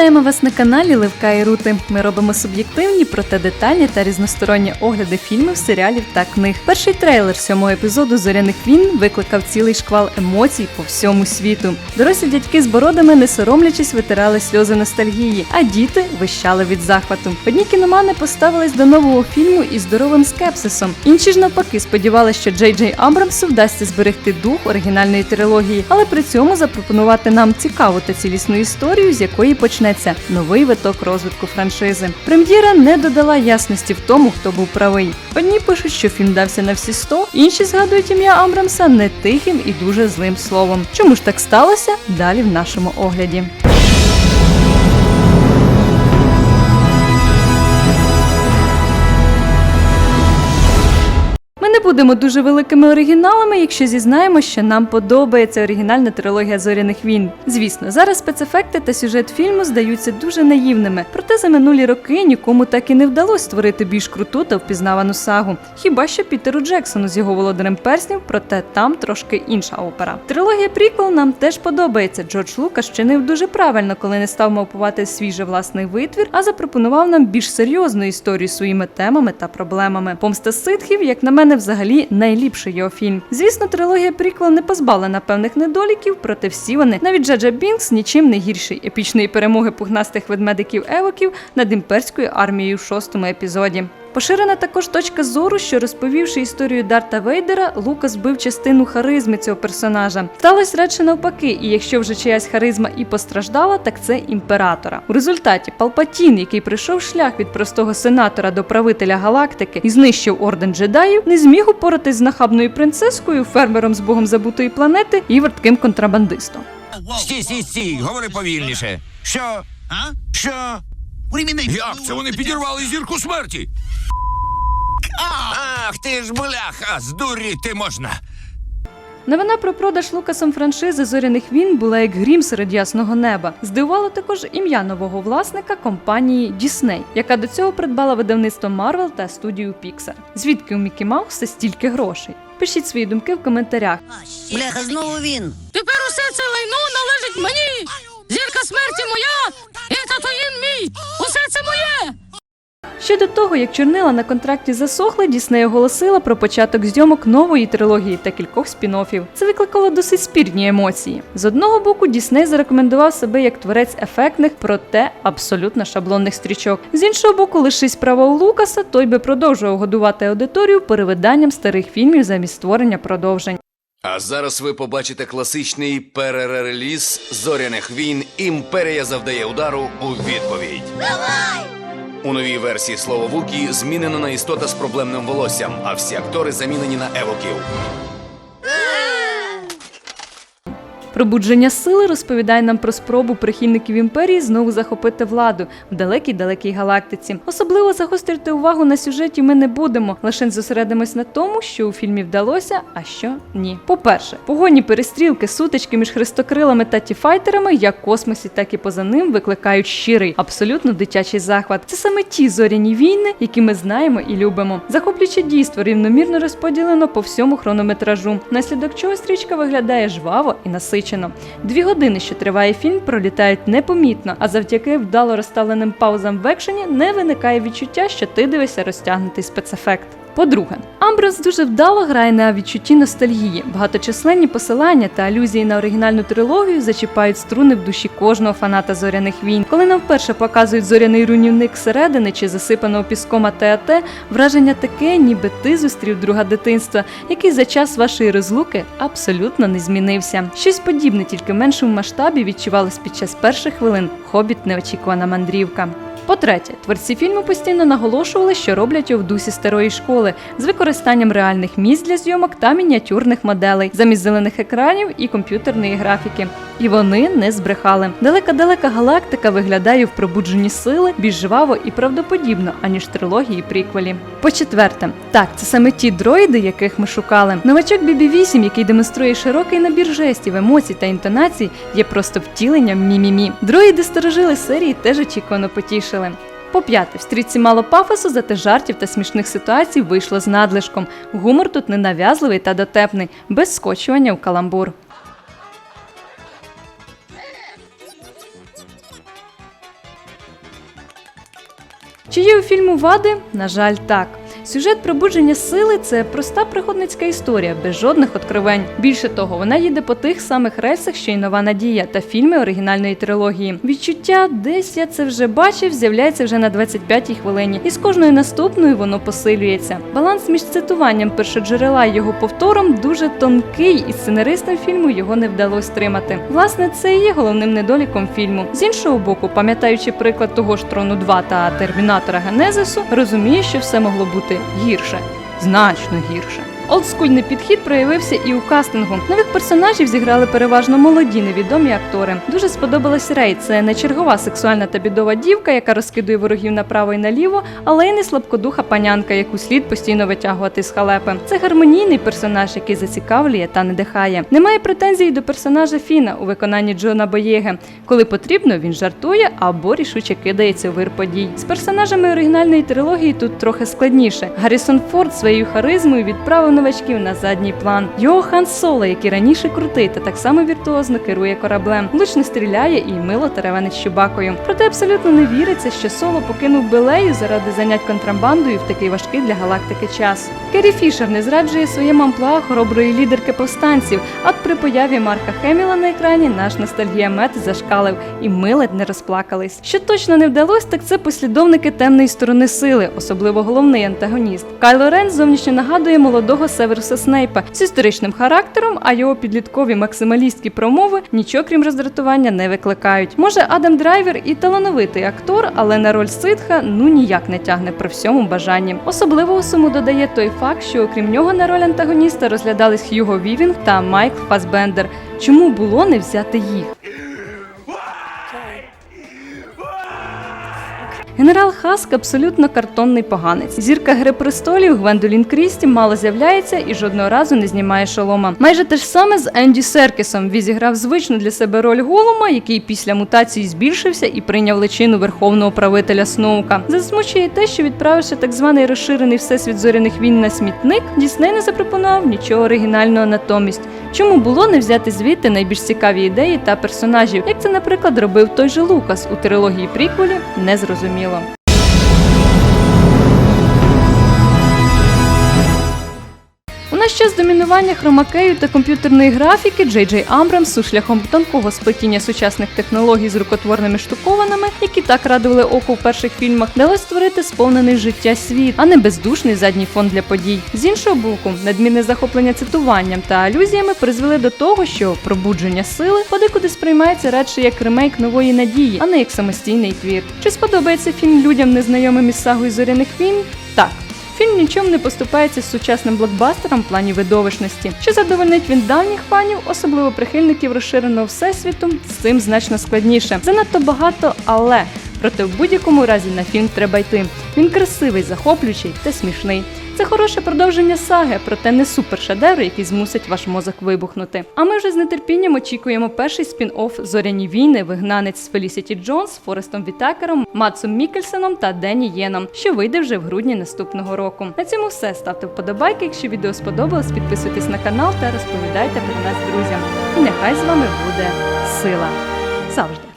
Вітаємо вас на каналі Левка і Рути. Ми робимо суб'єктивні, проте детальні та різносторонні огляди фільмів, серіалів та книг. Перший трейлер сьомого епізоду Зоряних війн викликав цілий шквал емоцій по всьому світу. Дорослі дядьки з бородами, не соромлячись, витирали сльози ностальгії, а діти вищали від захвату. Одні кіномани поставились до нового фільму із здоровим скепсисом. Інші ж навпаки сподівалися, що Джей Джей Абрамсу вдасться зберегти дух оригінальної трилогії, але при цьому запропонувати нам цікаву та цілісну історію, з якої почнеться новий виток розвитку франшизи. Прем'єра не додала ясності в тому, хто був правий. Одні пишуть, що фільм дався на всі 100, інші згадують ім'я Амрамса не тихим і дуже злим словом. Чому ж так сталося? Далі в нашому огляді. Будемо дуже великими оригіналами, якщо зізнаємо, що нам подобається оригінальна трилогія зоряних війн. Звісно, зараз спецефекти та сюжет фільму здаються дуже наївними, проте за минулі роки нікому так і не вдалося створити більш круту та впізнавану сагу. Хіба що Пітеру Джексону з його володарем перснів, проте там трошки інша опера. Трилогія Пріквел нам теж подобається. Джордж Лукас чинив дуже правильно, коли не став мавпувати свіже власний витвір, а запропонував нам більш серйозну історію своїми темами та проблемами. Помста ситхів, як на мене, взагалі найліпший його фільм. Звісно, трилогія Пріквел не позбавлена певних недоліків, проте всі вони, навіть Джаджа Бінкс, нічим не гірший епічної перемоги пухнастих ведмедиків евоків над імперською армією в шостому епізоді. Поширена також точка зору, що розповівши історію Дарта Вейдера, Лукас збив частину харизми цього персонажа. Сталося радше навпаки, і якщо вже чиясь харизма і постраждала, так це імператора. У результаті Палпатін, який пройшов шлях від простого сенатора до правителя галактики і знищив орден джедаїв, не зміг упоратись з нахабною принцескою, фермером з богом забутої планети і вертким контрабандистом. Стій, стій, стій, говори повільніше. Що? Що? Як це вони підірвали зірку смерті? Ах, ти ж бляха, здуріти можна. Новина про продаж Лукасом франшизи зоряних війн була як грім серед ясного неба. Здивувало також ім'я нового власника компанії Disney, яка до цього придбала видавництво Marvel та студію Pixar. Звідки у Мікі Мауса стільки грошей? Пишіть свої думки в коментарях. Бляха, знову він. Тепер усе це лайно належить мені. Зірка смерті моя, і татуїн мій. Усе це моє. Ще до того, як чорнила на контракті засохли, Дісней оголосила про початок зйомок нової трилогії та кількох спін-оффів. Це викликало досить спірні емоції. З одного боку, Дісней зарекомендував себе як творець ефектних, проте абсолютно шаблонних стрічок. З іншого боку, лишись права у Лукаса, той би продовжував годувати аудиторію перевиданням старих фільмів замість створення продовжень. А зараз ви побачите класичний перереліз зоряних війн. Імперія завдає удару у відповідь. Давай! У новій версії слово Вукі змінено на істота з проблемним волоссям, а всі актори замінені на евоків. Пробудження сили розповідає нам про спробу прихильників імперії знову захопити владу в далекій далекій галактиці. Особливо загострити увагу на сюжеті ми не будемо, лише зосередимось на тому, що у фільмі вдалося, а що ні. По-перше, погоні перестрілки, сутички між хрестокрилами та тіфайтерами, як космосі, так і поза ним, викликають щирий, абсолютно дитячий захват. Це саме ті зоряні війни, які ми знаємо і любимо. Захоплююче дійство рівномірно розподілено по всьому хронометражу, наслідок чого стрічка виглядає жваво і насичено. Дві години, що триває фільм, пролітають непомітно, а завдяки вдало розставленим паузам в екшені не виникає відчуття, що ти дивишся розтягнутий спецефект. По-друге, Амброс дуже вдало грає на відчутті ностальгії. Багаточисленні посилання та алюзії на оригінальну трилогію зачіпають струни в душі кожного фаната зоряних війн. Коли нам вперше показують зоряний руйнівник середини чи засипаного піском АТАТ, враження таке, ніби ти зустрів друга дитинства, який за час вашої розлуки абсолютно не змінився. Щось подібне, тільки в меншому масштабі відчувалось під час перших хвилин хобіт неочікувана мандрівка. По-третє, творці фільму постійно наголошували, що роблять його в дусі старої школи з використанням реальних місць для зйомок та мініатюрних моделей, замість зелених екранів і комп'ютерної графіки. І вони не збрехали. Далека-далека галактика виглядає в пробудженні сили більш жваво і правдоподібно, аніж трилогії приквелі. По-четверте, так, це саме ті дроїди, яких ми шукали. Новачок BB-8, який демонструє широкий набір жестів, емоцій та інтонацій, є просто втіленням мімімі. Дроїди сторожили серії теж очікувано потішили. По п'яте, в стрічці мало пафосу, зате жартів та смішних ситуацій вийшло з надлишком. Гумор тут ненав'язливий та дотепний, без скочування у каламбур. Чи є у фільму вади? На жаль, так. Сюжет пробудження сили це проста пригодницька історія, без жодних откровень. Більше того, вона їде по тих самих рельсах, що й нова надія та фільми оригінальної трилогії. Відчуття, десь я це вже бачив, з'являється вже на 25-й хвилині, і з кожною наступною воно посилюється. Баланс між цитуванням першоджерела і його повтором дуже тонкий, і сценаристам фільму його не вдалося стримати. Власне, це і є головним недоліком фільму. З іншого боку, пам'ятаючи приклад того ж трону 2 та термінатора Генезису, розуміє, що все могло бути гірше, значно гірше. Олдскульний підхід проявився і у кастингу. Нових персонажів зіграли переважно молоді невідомі актори. Дуже сподобалась Рей. Це не чергова сексуальна та бідова дівка, яка розкидує ворогів направо і наліво, але й не слабкодуха панянка, яку слід постійно витягувати з халепи. Це гармонійний персонаж, який зацікавлює та надихає. Немає претензій до персонажа Фіна у виконанні Джона Боєге. Коли потрібно, він жартує або рішуче кидається у вир подій. З персонажами оригінальної трилогії тут трохи складніше. Гаррісон Форд своєю харизмою відправив новачків на задній план. Його Хан Соло, який раніше крутий та так само віртуозно керує кораблем, влучно стріляє і мило теревенить щубакою. Проте абсолютно не віриться, що Соло покинув Белею заради занять контрабандою в такий важкий для галактики час. Керрі Фішер не зраджує своєму амплуа хороброї лідерки повстанців. А при появі Марка Хеміла на екрані наш ностальгіамет зашкалив, і ми ледь не розплакались. Що точно не вдалося, так це послідовники темної сторони сили, особливо головний антагоніст. Кайло Рен зовнішньо нагадує молодого Северуса Снейпа з історичним характером, а його підліткові максималістські промови нічого крім роздратування не викликають. Може, Адам Драйвер і талановитий актор, але на роль ситха ну ніяк не тягне при всьому бажанні. Особливого суму додає той факт, що окрім нього на роль антагоніста розглядались Х'юго Вівінг та Майкл Фасбендер. Чому було не взяти їх? Генерал Хаск абсолютно картонний поганець. Зірка Гри престолів Гвендолін Крісті мало з'являється і жодного разу не знімає шолома. Майже те ж саме з Енді Серкісом. Він зіграв звичну для себе роль голума, який після мутації збільшився і прийняв личину верховного правителя Сноука. Засмучує те, що відправивши так званий розширений всесвіт зоряних війн на смітник, Дісней не запропонував нічого оригінального натомість. Чому було не взяти звідти найбільш цікаві ідеї та персонажів, як це, наприклад, робив той же Лукас у трилогії приквелі, незрозуміло. У наш час домінування хромакею та комп'ютерної графіки Джей Джей Амбрамсу шляхом тонкого сплетіння сучасних технологій з рукотворними штукованими, які так радували оку в перших фільмах, дали створити сповнений життя світ, а не бездушний задній фон для подій. З іншого боку, надмірне захоплення цитуванням та алюзіями призвели до того, що пробудження сили подекуди сприймається радше як ремейк нової надії, а не як самостійний твір. Чи сподобається фільм людям, незнайомим із сагою зоряних війн? Так. Фільм нічим не поступається з сучасним блокбастером в плані видовищності. що задовольнить він давніх фанів, особливо прихильників розширеного всесвіту, з цим значно складніше. Занадто багато, але проте в будь-якому разі на фільм треба йти. Він красивий, захоплюючий та смішний. Це хороше продовження саги, проте не супершедевр, який змусить ваш мозок вибухнути. А ми вже з нетерпінням очікуємо перший спін-офф Зоряні війни, вигнанець з Фелісіті Джонс, Форестом Вітакером, Матсом Мікельсеном та Денні Єном, що вийде вже в грудні наступного року. На цьому все. Ставте вподобайки, якщо відео сподобалось, підписуйтесь на канал та розповідайте про нас друзям. І нехай з вами буде сила завжди.